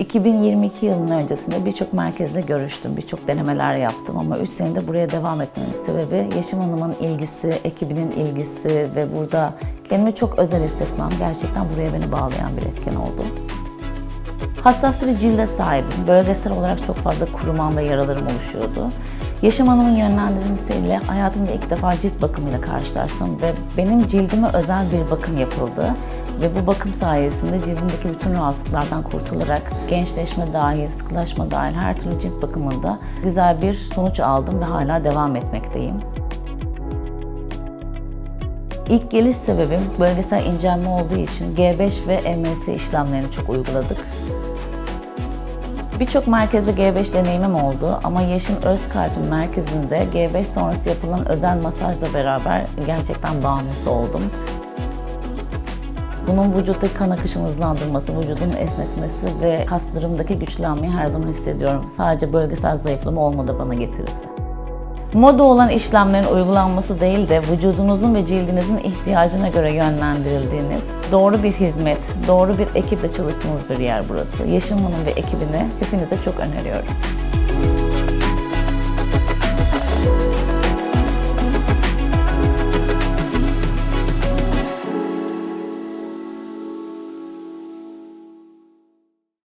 ...2022 yılının öncesinde birçok merkezle görüştüm, birçok denemeler yaptım ama 3 senedir buraya devam etmemin sebebi Yeşim Hanım'ın ilgisi, ekibinin ilgisi ve burada kendimi çok özel hissetmem gerçekten buraya beni bağlayan bir etken oldu. Hassas bir cilde sahibim. Bölgesel olarak çok fazla kurumam ve yaralarım oluşuyordu. Yaşam Hanım'ın yönlendirmesiyle hayatımda ilk defa cilt bakımıyla karşılaştım ve benim cildime özel bir bakım yapıldı. Ve bu bakım sayesinde cildimdeki bütün rahatsızlıklardan kurtularak gençleşme dahil, sıkılaşma dahil her türlü cilt bakımında güzel bir sonuç aldım ve hala devam etmekteyim. İlk geliş sebebim bölgesel incelme olduğu için G5 ve EMS işlemlerini çok uyguladık. Birçok merkezde G5 deneyimim oldu ama Yeşim Özkalp'in merkezinde G5 sonrası yapılan özel masajla beraber gerçekten bağımlısı oldum. Bunun vücuttaki kan akışını hızlandırması, vücudumun esnetmesi ve kaslarımdaki güçlenmeyi her zaman hissediyorum. Sadece bölgesel zayıflama olmadı bana getirisi moda olan işlemlerin uygulanması değil de vücudunuzun ve cildinizin ihtiyacına göre yönlendirildiğiniz, doğru bir hizmet, doğru bir ekiple çalıştığınız bir yer burası. Yeşil Hanım ve ekibini hepinize çok öneriyorum.